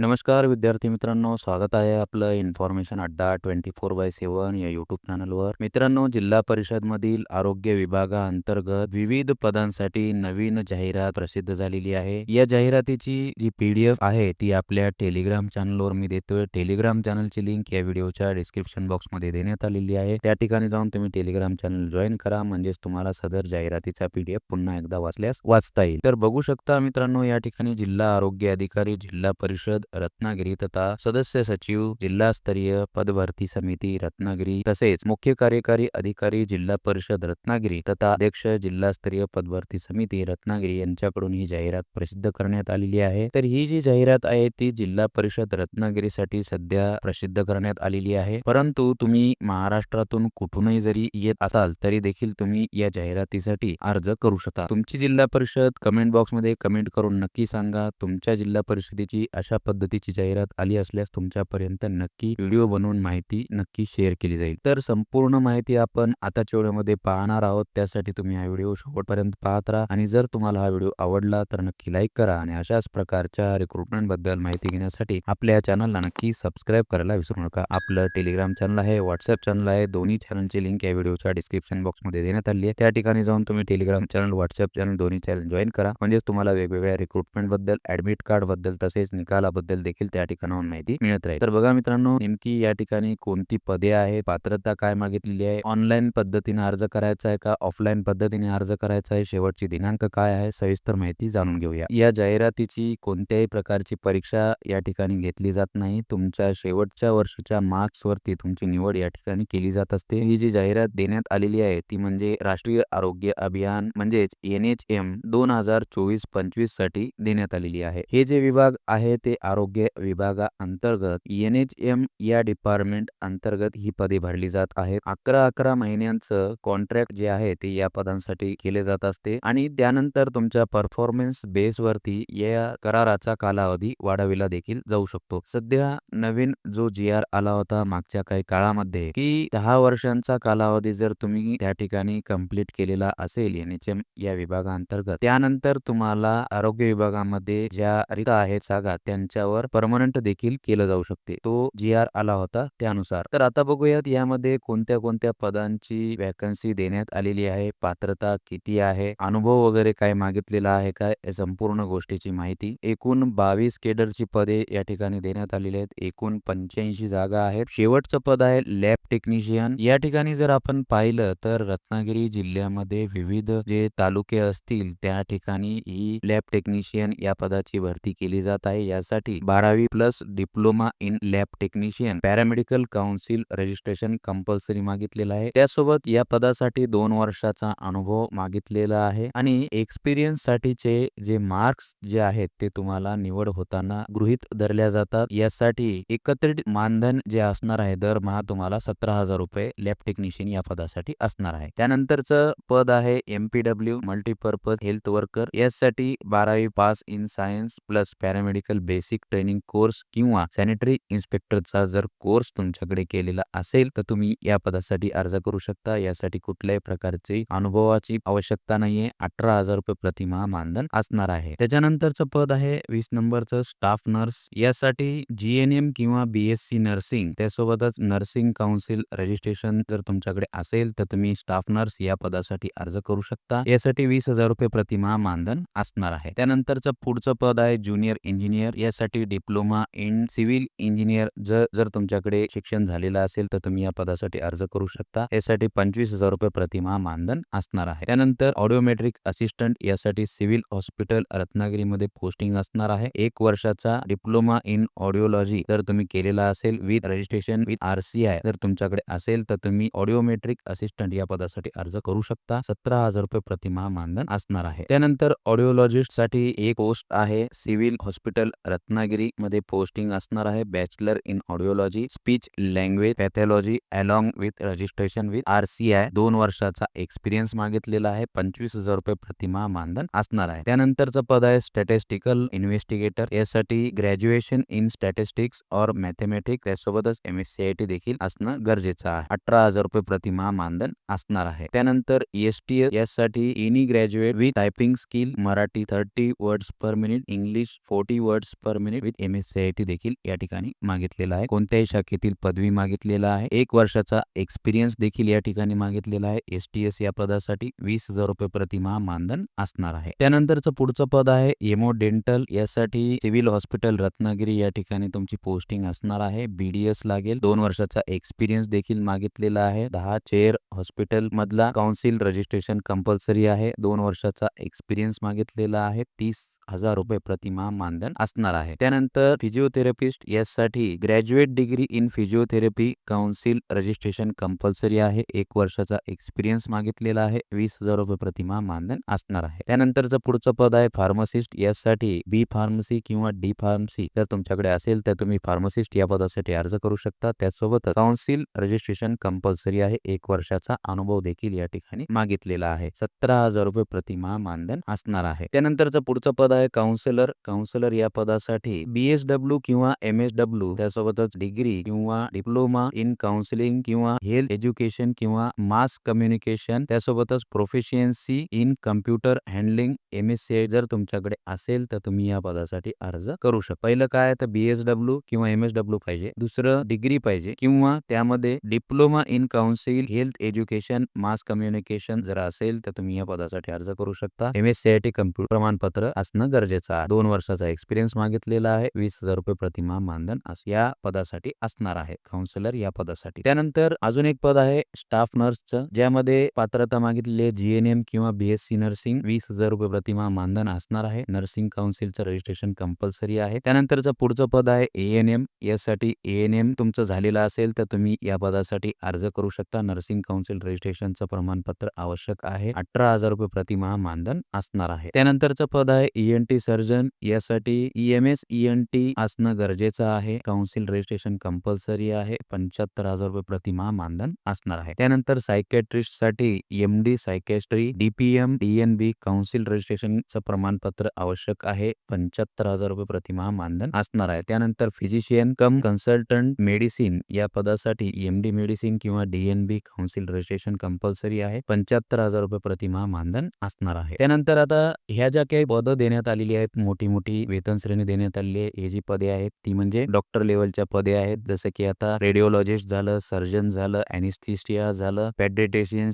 नमस्कार विद्यार्थी मित्रांनो स्वागत आहे आपलं इन्फॉर्मेशन अड्डा ट्वेंटी फोर बाय सेवन या युट्यूब चॅनलवर मित्रांनो जिल्हा परिषद मधील आरोग्य विभागाअंतर्गत विविध पदांसाठी नवीन जाहिरात प्रसिद्ध झालेली आहे. या जाहिरातीची जी पीडीएफ आहे ती आपल्या टेलिग्राम चॅनलवर मी देतोय टेलिग्राम चॅनलची लिंक या व्हिडिओच्या डिस्क्रिप्शन बॉक्समध्ये देण्यात आलेली आहे. त्या ठिकाणी जाऊन तुम्ही टेलिग्राम चॅनल जॉईन करा म्हणजेच तुम्हाला सदर जाहिरातीचा पीडीएफ पुन्हा एकदा वाचल्यास वाचता येईल. तर बघू शकता मित्रांनो या ठिकाणी जिल्हा आरोग्य अधिकारी जिल्हा परिषद रत्नागिरी तथा सदस्य सचिव जिल्हास्तरीय पदभरती समिती रत्नागिरी तसेच मुख्य कार्यकारी अधिकारी जिल्हा परिषद रत्नागिरी तथा अध्यक्ष जिल्हास्तरीय पदभरती समिती रत्नागिरी यांच्याकडून ही जाहिरात प्रसिद्ध करण्यात आलेली आहे. तर ही जी जाहिरात आहे ती जिल्हा परिषद रत्नागिरीसाठी सध्या प्रसिद्ध करण्यात आलेली आहे. परंतु तुम्ही महाराष्ट्रातून कुठूनही जरी येत असाल तरी देखील तुम्ही या जाहिरातीसाठी अर्ज करू शकता. तुमची जिल्हा परिषद कमेंट बॉक्समध्ये कमेंट करून नक्की सांगा. तुमच्या जिल्हा परिषदेची अशा पद्धतीची जाहिरात आली असल्यास तुमच्यापर्यंत नक्की व्हिडिओ बनवून माहिती नक्की शेअर केली जाईल. तर संपूर्ण माहिती आपण आताच्या व्हिडिओमध्ये पाहणार आहोत. त्यासाठी तुम्ही हा व्हिडिओ शेवटपर्यंत पाहत राहा. आणि जर तुम्हाला हा व्हिडिओ आवडला तर नक्की लाईक करा आणि अशाच प्रकारच्या रिक्रुटमेंटबद्दल माहिती घेण्यासाठी आपल्या चॅनलला नक्की सबस्क्राईब करायला विसरू नका. आपलं टेलिग्राम चॅनल आहे व्हॉट्सअप चॅनल आहे. दोन्ही चॅनलची लिंक या व्हिडिओच्या डिस्क्रिप्शन बॉक्समध्ये देण्यात आली आहे. त्या ठिकाणी जाऊन तुम्ही टेलिग्राम चॅनल व्हॉट्सअप चॅनल दोन्ही चॅनल जॉईन करा. म्हणजेच तुम्हाला वेगवेगळ्या रिक्रुटमेंटबद्दल ऍडमिट कार्डबद्दल तसेच निकालाबद्दल बद्दल देखील त्या ठिकाणाहून माहिती मिळत राहील. तर बघा मित्रांनो नेमकी या ठिकाणी कोणती पदे आहे पात्रता काय मागितलेली आहे? ऑनलाईन पद्धतीने अर्ज करायचा आहे का? ऑफलाईन पद्धतीने अर्ज करायचा आहे? शेवटची दिनांक काय आहे? सविस्तर माहिती जाणून घेऊया. या जाहिरातीची कोणत्याही प्रकारची परीक्षा या ठिकाणी घेतली जात नाही. तुमच्या शेवटच्या वर्षाच्या मार्क्स वरती तुमची निवड या ठिकाणी केली जात असते. ही जी जाहिरात देण्यात आलेली आहे ती म्हणजे राष्ट्रीय आरोग्य अभियान म्हणजेच एन एच एम दोन हजार चोवीस पंचवीससाठी देण्यात आलेली आहे. हे जे विभाग आहे ते आरोग्य विभागा अंतर्गत एन एच एम या डिपार्टमेंट अंतर्गत ही पदे भरली जात आहेत. अकरा अकरा महिन्यांचं कॉन्ट्रॅक्ट जे आहे ते या पदांसाठी केले जात असते आणि त्यानंतर तुमच्या परफॉर्मन्स बेस वरती या कराराचा कालावधी वाढविला देखील जाऊ शकतो. सध्या नवीन जो जी आर आला होता मागच्या काही काळामध्ये की दहा वर्षांचा कालावधी जर तुम्ही त्या ठिकाणी कंप्लीट केलेला असेल एन एच एम या विभागाअंतर्गत त्यानंतर तुम्हाला आरोग्य विभागामध्ये ज्या रिक्त आहेत जागा त्यांच्यावर परमनंट देखील केलं जाऊ शकते. तो जी आर आला होता त्यानुसार. तर आता बघूयात यामध्ये कोणत्या कोणत्या पदांची वॅकन्सी देण्यात आलेली आहे पात्रता किती आहे अनुभव वगैरे काय मागितलेला आहे काय या संपूर्ण गोष्टीची माहिती एकूण बावीस केडरची पदे या ठिकाणी देण्यात आलेली आहेत. एकूण पंच्याऐंशी जागा आहेत. शेवटचं पद आहे लॅब टेक्निशियन या ठिकाणी जर आपण पाहिलं तर रत्नागिरी जिल्ह्यामध्ये विविध जे तालुके असतील त्या ठिकाणी ही लॅब टेक्निशियन या पदाची भरती केली जात आहे. यासाठी बारावी plus diploma in lab technician paramedical council registration compulsory मागितलेलं आहे. त्यासोबत या पदासाठी दोन वर्षाचा अनुभव मागितलेला आहे आणि एक्सपिरियन्स साठीचे जे मार्क्स जे आहेत ते तुम्हाला निवड होताना गृहित धरल्या जातात. यासाठी एकत्रित मानधन जे असणार आहे दरमहा तुम्हाला सतरा हजार रुपये लॅब टेक्निशियन या पदासाठी असणार आहे. त्यानंतरचं पद आहे एमपीडब्ल्यू मल्टीपर्पज हेल्थ वर्कर यासाठी बारावी pass in science plus paramedical basic training course किंवा सॅनिटरी इन्स्पेक्टरचा जर कोर्स तुमच्याकडे केलेला असेल तर तुम्ही या पदासाठी अर्ज करू शकता. यासाठी कुठल्याही प्रकारची अनुभवाची आवश्यकता नाहीये. अठरा हजार रुपये प्रतिमा मानधन असणार आहे. त्याच्यानंतरचं पद आहे वीस नंबरचं स्टाफ नर्स. यासाठी जीएनएम किंवा बीएससी नर्सिंग त्यासोबतच नर्सिंग काउन्सिल रजिस्ट्रेशन जर तुमच्याकडे असेल तर तुम्ही स्टाफ नर्स या पदासाठी अर्ज करू शकता. यासाठी वीस हजार रुपये प्रतिमा मानधन असणार आहे. त्यानंतरचं पुढचं पद आहे ज्युनियर इंजिनियर. यासाठी डिप्लोमा इन सिव्हिल इंजिनियर जर जर तुमच्याकडे शिक्षण झालेलं असेल तर तुम्ही या पदासाठी अर्ज करू शकता. यासाठी पंचवीस हजार रुपये प्रतिमा मानधन असणार आहे. त्यानंतर ऑडिओमेट्रिक असिस्टंट यासाठी सिव्हिल हॉस्पिटल रत्नागिरीमध्ये पोस्टिंग असणार आहे. एक वर्षाचा डिप्लोमा इन ऑडिओलॉजी जर तुम्ही केलेला असेल with registration with R C I जर तुमच्याकडे असेल तर तुम्ही ऑडिओमेट्रिक असिस्टंट या पदासाठी अर्ज करू शकता. सतरा हजार रुपये प्रतिमा मानधन असणार आहे. त्यानंतर ऑडिओलॉजिस्टसाठी एक पोस्ट आहे सिव्हिल हॉस्पिटल रत्ना मध्ये पोस्टिंग असणार आहे. Bachelor in audiology speech language pathology along with registration with R C I दोन वर्षाचा एक्सपिरियन्स मागितलेला आहे. पंचवीस हजार रुपये प्रतिमा मानधन असणार आहे. त्यानंतरचं पद आहे स्टॅटिस्टिकल इन्व्हेस्टिगेटर यासाठी ग्रॅज्युएशन इन स्टॅटिस्टिक्स और मॅथमॅटिक्स त्यासोबतच M S C I T देखील असणं गरजेचं आहे. अठरा हजार रुपये प्रतिमा मानधन असणार आहे. त्यानंतर एस टी यासाठी any graduate with typing skill Marathi thirty words per minute English forty words per minute minute with M S C I T देखील या ठिकाणी मागितलेला आहे. कोणत्याही शाखेतील पदवी मागितलेला आहे. एक वर्षाचा एक्सपिरियन्स देखील या ठिकाणी मागितलेला आहे. एस टी एस या पदासाठी वीस हजार रुपये प्रतिमा मानधन असणार आहे. त्यानंतरचं पुढचं पद आहे एमो डेंटल यासाठी सिव्हिल हॉस्पिटल रत्नागिरी या ठिकाणी तुमची पोस्टिंग असणार आहे. बीडीएस लागेल. दोन वर्षाचा एक्सपिरियन्स देखील मागितलेला आहे. दहा चेअर हॉस्पिटल मधला काउन्सिल रजिस्ट्रेशन कंपल्सरी आहे. दोन वर्षाचा एक्सपिरियन्स मागितलेला आहे. तीस हजार रुपये प्रतिमा मानधन असणार आहे. त्यानंतर फिजिओथेरपिस्ट यासाठी graduate degree in physiotherapy council registration compulsory आहे. एक वर्षाचा एक्सपिरियन्स मागितलेला आहे. वीस हजार रुपये प्रतिमा मानधन असणार आहे. त्यानंतरचं पुढचं पद आहे फार्मसिस्ट यासाठी बी फार्मसी किंवा डी फार्मसी जर तुमच्याकडे असेल तर तुम्ही फार्मसिस्ट या पदासाठी अर्ज करू शकता. त्यासोबत काउन्सिल रजिस्ट्रेशन कंपल्सरी आहे. एक वर्षाचा अनुभव देखील या ठिकाणी मागितलेला आहे. सतरा हजार रुपये प्रतिमा मानधन असणार आहे. त्यानंतरचं पुढचं पद आहे काउन्सिलर काउन्सिलर या पदासाठी बीएसडब्ल्यू किंवा एम एस डब्ल्यू त्यासोबतच डिग्री किंवा डिप्लोमा इन काउन्सिलिंग किंवा हेल्थ एज्युकेशन किंवा मास कम्युनिकेशन त्यासोबतच proficiency in computer handling M S C जर तुमच्याकडे असेल तर तुम्ही या पदासाठी अर्ज करू शकता पहिलं काय तर बीएसडब्ल्यू किंवा एम एस डब्ल्यू पाहिजे दुसरं डिग्री पाहिजे किंवा त्यामध्ये diploma in council health education mass communication जर असेल तर तुम्ही या पदासाठी अर्ज करू शकता. M S C I T computer प्रमाणपत्र असणं गरजेचं आहे. दोन वर्षाचा एक्सपिरियन्स असलेला आहे. वीस हजार रुपये प्रतिमा मानधन या पदासाठी असणार आहे. काउन्सिलर या पदासाठी. त्यानंतर अजून एक पद आहे स्टाफ नर्सचं ज्यामध्ये पात्रता मागितलेली जीएनएम किंवा बीएससी नर्सिंग वीस हजार रुपये प्रतिमा मानधन असणार आहे. नर्सिंग काउन्सिलचं रजिस्ट्रेशन कंपल्सरी आहे. त्यानंतरचं पुढचं पद आहे एएनएम यासाठी एएनएम तुमचं झालेलं असेल तर तुम्ही या पदासाठी अर्ज करू शकता. नर्सिंग काउन्सिल रजिस्ट्रेशनचं प्रमाणपत्र आवश्यक आहे. अठरा हजार रुपये प्रतिमा मानधन असणार आहे. त्यानंतरचं पद आहे ईएनटी सर्जन यासाठी ईएमएस ईएनटी असणं गरजेचं आहे. काउन्सिल रजिस्ट्रेशन कंपल्सरी आहे. पंच्याहत्तर हजार रुपये प्रतिमा मानधन असणार आहे. त्यानंतर सायकॅट्रिस्टसाठी MD psychiatry DPM DNB council रजिस्ट्रेशनचं प्रमाणपत्र आवश्यक आहे. पंच्याहत्तर हजार रुपये प्रतिमा मानधन असणार आहे. त्यानंतर फिजिशियन कम कन्सल्टंट मेडिसिन या पदासाठी एमडी मेडिसिन किंवा डीएनबी काउन्सिल रजिस्ट्रेशन कंपल्सरी आहे. पंच्याहत्तर हजार रुपये प्रतिमा मानधन असणार आहे. त्यानंतर आता ह्या ज्या काही पदं देण्यात आलेली आहेत मोठी मोठी वेतन श्रेणी देण्यात आलेली आहे हे जी पदे आहेत ती म्हणजे डॉक्टर लेवलच्या पदे आहेत. जसं की आता रेडिओलॉजिस्ट झालं सर्जन झालं अॅनिस्थिस्टिया झालं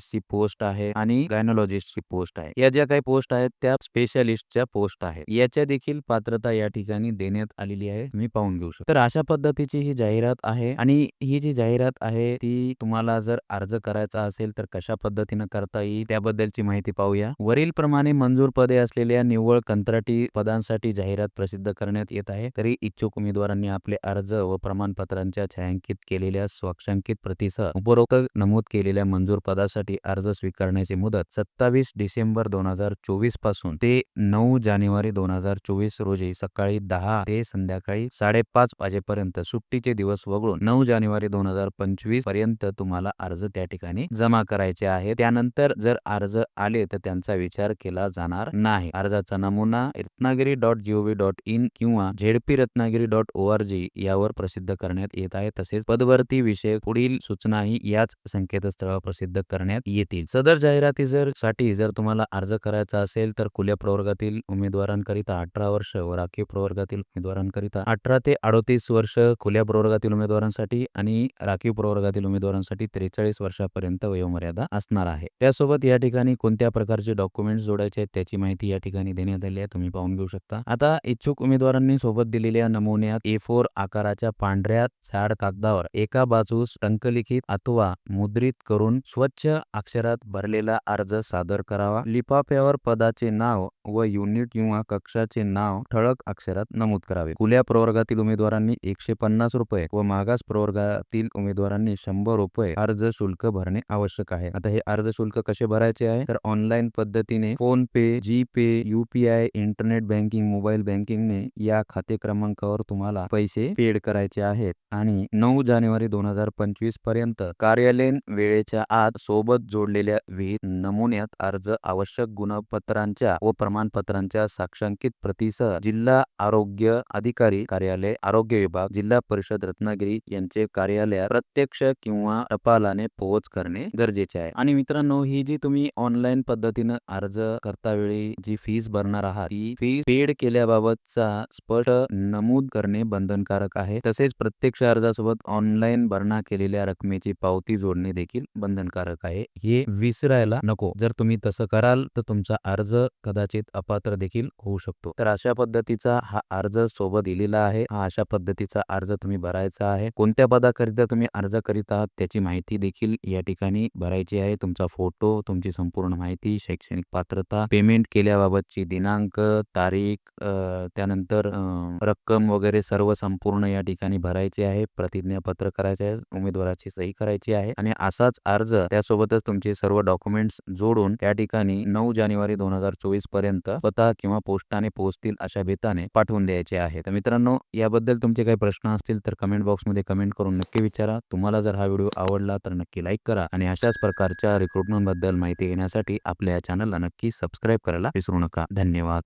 ची पोस्ट आहे आणि गायनोलॉजिस्टची पोस्ट आहे. या ज्या काही पोस्ट आहेत त्या स्पेशालिस्टच्या पोस्ट आहेत. याच्या देखील पात्रता या ठिकाणी देण्यात आलेली आहे. तुम्ही पाहून घेऊ शकता. तर अशा पद्धतीची ही जाहिरात आहे आणि ही जी जाहिरात आहे ती तुम्हाला जर अर्ज करायचा असेल तर कशा पद्धतीनं करता येईल त्याबद्दलची माहिती पाहूया. वरील प्रमाणे मंजूर पदे असलेल्या निव्वळ कंत्राटी पदांसाठी जाहिरात प्रसिद्ध करण्यात येत आहे. तरी इच्छुक उमेदवारांनी आपले अर्ज व प्रमाणपत्रांच्या छायांकित केलेल्या स्वाक्षांकित प्रतीसह उपरोक्त नमूद केलेल्या मंजूर पदासाठी अर्ज स्वीकारण्याची मुदत सत्तावीस डिसेंबर दोन हजार चोवीसपासून ते नऊ जानेवारी दोन हजार चोवीस रोजी सकाळी दहा ते संध्याकाळी साडेपाच वाजेपर्यंत सुट्टीचे दिवस वगळून नऊ जानेवारी दोन हजार पंचवीसपर्यंत तुम्हाला अर्ज त्या ठिकाणी जमा करायचे आहे त्यानंतर जर अर्ज आले तर त्यांचा विचार केला जाणार नाही. अर्जाचा नमुना Ratnagiri dot GOV dot in किंवा ZP Ratnagiri dot O R G यावर प्रसिद्ध करण्यात येत आहे. तसेच पदभरती विषय पुढील सूचनाही याच संकेतस्थळावर प्रसिद्ध करण्यात येतील. सदर जाहिराती जर साठी जर तुम्हाला अर्ज करायचा असेल तर खुल्या प्रवर्गातील उमेदवारांकरिता अठरा वर्ष व राखीव प्रवर्गातील उमेदवारांकरिता अठरा ते अडोतीस वर्ष खुल्या प्रवर्गातील उमेदवारांसाठी आणि राखीव प्रवर्गातील उमेदवारांसाठी त्रेचाळीस वर्षापर्यंत वयोमर्यादा असणार आहे. त्यासोबत या ठिकाणी कोणत्या प्रकारचे डॉक्युमेंट्स जोडायचे आहेत त्याची माहिती या ठिकाणी देण्यात आली आहे. तुम्ही पाहून घेऊ शकता. आता इच्छुक उमेदवारांनी सोबत दिलेल्या नमुन्यात ए फोर आकाराच्या पांढऱ्या जाड कागदावर एका बाजूस टंकलिखित अथवा मुद्रित करून स्वच्छ अक्षरात भरलेला अर्ज सादर करावा. लिफाफ्यावर पदाचे नाव व युनिट किंवा कक्षाचे नाव ठळक अक्षरात नमूद करावे. खुल्या प्रवर्गातील उमेदवारांनी एकशे पन्नास रुपये व मागास प्रवर्गातील उमेदवारांनी शंभर रुपये अर्ज शुल्क भरणे आवश्यक आहे. आता हे अर्ज शुल्क कसे भरायचे आहे? तर ऑनलाईन पद्धतीने PhonePe GPay UPI internet banking mobile बँकिंगने या खाते क्रमांकावर तुम्हाला पैसे पेड करायचे आहेत. आणि नऊ जानेवारी दोन हजार पंचवीसपर्यंत कार्यालयीन वेळेच्या आत सोबत जोडलेल्या विहित नमुन्यात अर्ज आवश्यक गुणपत्रांच्या व प्रमाणपत्रांच्या साक्षांकित प्रतीसह जिल्हा आरोग्य अधिकारी कार्यालय आरोग्य विभाग जिल्हा परिषद रत्नागिरी यांचे कार्यालय प्रत्यक्ष किंवा टपालाने पोहोच करणे गरजेचे आहे. आणि मित्रांनो ही जी तुम्ही ऑनलाईन पद्धतीनं अर्ज करता वेळी जी फीस भरणार आहात ती फीस पेड केल्याबाबतचा स्पष्ट नमूद करणे बंधनकारक आहे. तसेच प्रत्यक्ष अर्जासोबत ऑनलाईन भरणा केलेल्या रकमेची पावती जोडणे देखील बंधनकारक आहे. हे विसरायला नको. जर तुम्ही तसं कराल तर तुमचा अर्ज कदाचित अपात्र देखील होऊ शकतो. तर अशा पद्धतीचा हा अर्ज सोबत दिलेला आहे. हा अशा पद्धतीचा अर्ज तुम्ही भरायचा आहे. कोणत्या पदाकरिता तुम्ही अर्ज करीत आहात त्याची माहिती देखील या ठिकाणी भरायची आहे. तुमचा फोटो तुमची संपूर्ण माहिती शैक्षणिक पात्रता पेमेंट केल्याबाबतची दिनांक तारीख त्यानंतर अ, रक्कम वगैरे सर्व संपूर्ण या ठिकाणी भरायचे आहे प्रतिज्ञापत्र करायचे आहे उमेदवाराची सही करायची आहे आणि असाच अर्ज त्यासोबतच तुमचे सर्व डॉक्युमेंट्स जोडून त्या ठिकाणी नऊ जानेवारी दोन हजार चोवीसपर्यंत स्वतः किंवा पोस्टाने पोहोचतील अशा बेताने पाठवून द्यायचे आहे. तर मित्रांनो याबद्दल तुमचे काही प्रश्न असतील तर कमेंट बॉक्समध्ये कमेंट करून नक्की विचारा. तुम्हाला जर हा व्हिडिओ आवडला तर नक्की लाईक करा आणि अशाच प्रकारच्या रिक्रुटमेंटबद्दल माहिती घेण्यासाठी आपल्या या चॅनलला नक्की सबस्क्राईब करायला विसरू नका. धन्यवाद.